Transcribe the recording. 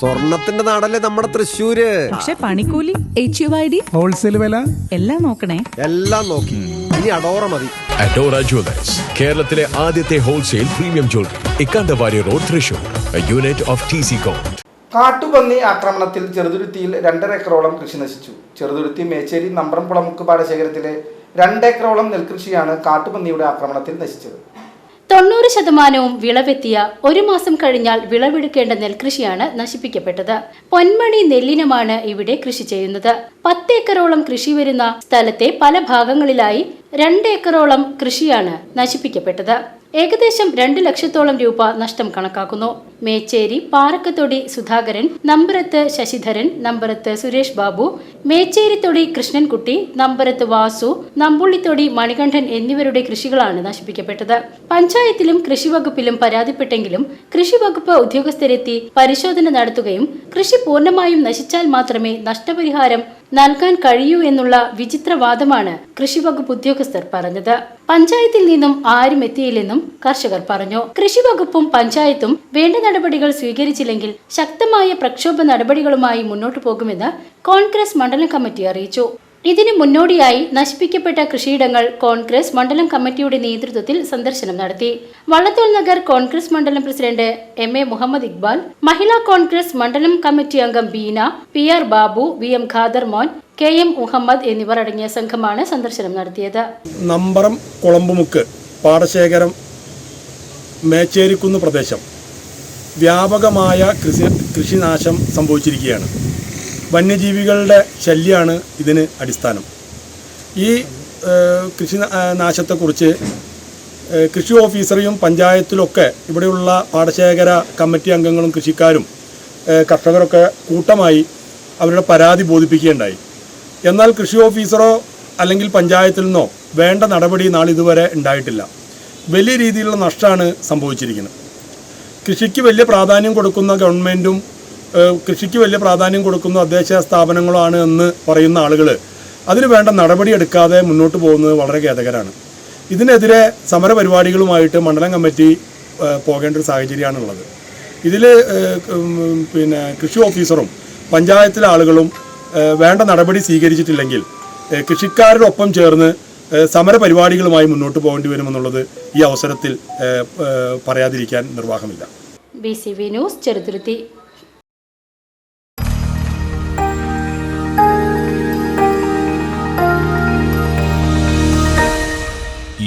സ്വർണത്തിന്റെ നാടല്ലേ നമ്മുടെ തൃശ്ശൂര്? പക്ഷെ പണിക്കൂലി H U I D wholesale വില? എല്ലാം നോക്കണേ. എല്ലാം നോക്കി. ഇനി അഡോറ മതി. അഡോറ ജ്വല്ലേഴ്സ് കേരളത്തിലെ ആദ്യത്തെ wholesale premium jewellery Ikkanda Warrier road Thrissur. Unit of T C coat കാട്ടുപന്നി ആക്രമണത്തിൽ ചെറുതുരുത്തിയിൽ രണ്ടര ഏക്കറോളം കൃഷി നശിച്ചു. ചെറുതുരുത്തി മേച്ചേരി നമ്പ്രംകുളമുക്ക് പാടശേഖരത്തിലെ രണ്ടേക്കറോളം നെൽകൃഷിയാണ് കാട്ടുപന്നിയുടെ ആക്രമണത്തിൽ നശിച്ചത്. തൊണ്ണൂറ് ശതമാനവും വിളവെത്തിയ ഒരു മാസം കഴിഞ്ഞാൽ വിളവെടുക്കേണ്ട നെൽകൃഷിയാണ് നശിപ്പിക്കപ്പെട്ടത്. പൊന്മണി നെല്ലിനമാണ് ഇവിടെ കൃഷി ചെയ്യുന്നത്. പത്തേക്കറോളം കൃഷി വരുന്ന സ്ഥലത്തെ പല ഭാഗങ്ങളിലായി രണ്ടേക്കറോളം കൃഷിയാണ് നശിപ്പിക്കപ്പെട്ടത്. ഏകദേശം രണ്ട് ലക്ഷത്തോളം രൂപ നഷ്ടം കണക്കാക്കുന്നു. മേച്ചേരി പാറക്കത്തൊടി സുധാകരൻ നമ്പരത്ത് ശശിധരൻ നമ്പരത്ത് സുരേഷ് ബാബു മേച്ചേരിത്തൊടി കൃഷ്ണൻകുട്ടി നമ്പരത്ത് വാസു നമ്പുള്ളിത്തൊടി മണികണ്ഠൻ എന്നിവരുടെ കൃഷികളാണ് നശിപ്പിക്കപ്പെട്ടത്. പഞ്ചായത്തിലും കൃഷിവകുപ്പിലും പരാതിപ്പെട്ടെങ്കിലും കൃഷിവകുപ്പ് ഉദ്യോഗസ്ഥരെത്തി പരിശോധന നടത്തുകയും കൃഷി പൂർണമായും നശിച്ചാൽ മാത്രമേ നഷ്ടപരിഹാരം നൽകാൻ കഴിയൂ എന്നുള്ള വിചിത്രവാദമാണ് കൃഷിവകുപ്പ് ഉദ്യോഗസ്ഥർ പറഞ്ഞത്. പഞ്ചായത്തിൽ നിന്നും ആരും എത്തിയില്ലെന്നും കർഷകർ പറഞ്ഞു. കൃഷിവകുപ്പും പഞ്ചായത്തും വേണ്ട നടപടികൾ സ്വീകരിച്ചില്ലെങ്കിൽ ശക്തമായ പ്രക്ഷോഭ നടപടികളുമായി മുന്നോട്ടു പോകുമെന്ന് കോൺഗ്രസ് മണ്ഡലം കമ്മിറ്റി അറിയിച്ചു. ഇതിന് മുന്നോടിയായി നശിപ്പിക്കപ്പെട്ട കൃഷിയിടങ്ങൾ കോൺഗ്രസ് മണ്ഡലം കമ്മിറ്റിയുടെ നേതൃത്വത്തിൽ സന്ദർശനം നടത്തി. വള്ളത്തോൾ നഗർ കോൺഗ്രസ് മണ്ഡലം president M A Muhammad Iqbal Mahila Congress മണ്ഡലം കമ്മിറ്റി അംഗം Beena P R Babu V M Khader Mon K M Muhammad എന്നിവർ അടങ്ങിയ സംഘമാണ് സന്ദർശനം നടത്തിയത്. നമ്പറം കുളമ്പുമുക്ക് പാടശേഖരം മേച്ചേരിക്കുന്ന് പ്രദേശം വ്യാപകമായ കൃഷി കൃഷിനാശം സംഭവിച്ചിരിക്കുകയാണ്. വന്യജീവികളുടെ ശല്യമാണ് ഇതിന് അടിസ്ഥാനം. ഈ കൃഷി നാശത്തെക്കുറിച്ച് കൃഷി ഓഫീസറെയും പഞ്ചായത്തിലൊക്കെ ഇവിടെയുള്ള പാടശേഖര കമ്മിറ്റി അംഗങ്ങളും കൃഷിക്കാരും കർഷകരൊക്കെ കൂട്ടമായി അവരുടെ പരാതി ബോധിപ്പിക്കുകയുണ്ടായി. എന്നാൽ കൃഷി ഓഫീസറോ അല്ലെങ്കിൽ പഞ്ചായത്തിൽ നിന്നോ വേണ്ട നടപടി നാളിതുവരെ ഉണ്ടായിട്ടില്ല. വലിയ രീതിയിലുള്ള നഷ്ടമാണ് സംഭവിച്ചിരിക്കുന്നത്. കൃഷിക്ക് വലിയ പ്രാധാന്യം കൊടുക്കുന്ന ഗവൺമെന്റും കൃഷിക്ക് വലിയ പ്രാധാന്യം കൊടുക്കുന്ന തദ്ദേശ സ്ഥാപനങ്ങളാണ് എന്ന് പറയുന്ന ആളുകൾ അതിന് വേണ്ട നടപടി എടുക്കാതെ മുന്നോട്ട് പോകുന്നത് വളരെ ഖേദകരമാണ് ഇതിനെതിരെ സമരപരിപാടികളുമായിട്ട് മണ്ഡലം കമ്മിറ്റി പോകേണ്ട ഒരു സാഹചര്യമാണുള്ളത്. ഇതിൽ പിന്നെ കൃഷി ഓഫീസറും പഞ്ചായത്തിലെ ആളുകളും വേണ്ട നടപടി സ്വീകരിച്ചിട്ടില്ലെങ്കിൽ കൃഷിക്കാരോടൊപ്പം ചേർന്ന് സമരപരിപാടികളുമായി മുന്നോട്ട് പോകേണ്ടി വരുമെന്നുള്ളത് ഈ അവസരത്തിൽ പറയാതിരിക്കാൻ നിർവാഹമില്ല. B C V news Cheruthuruthy.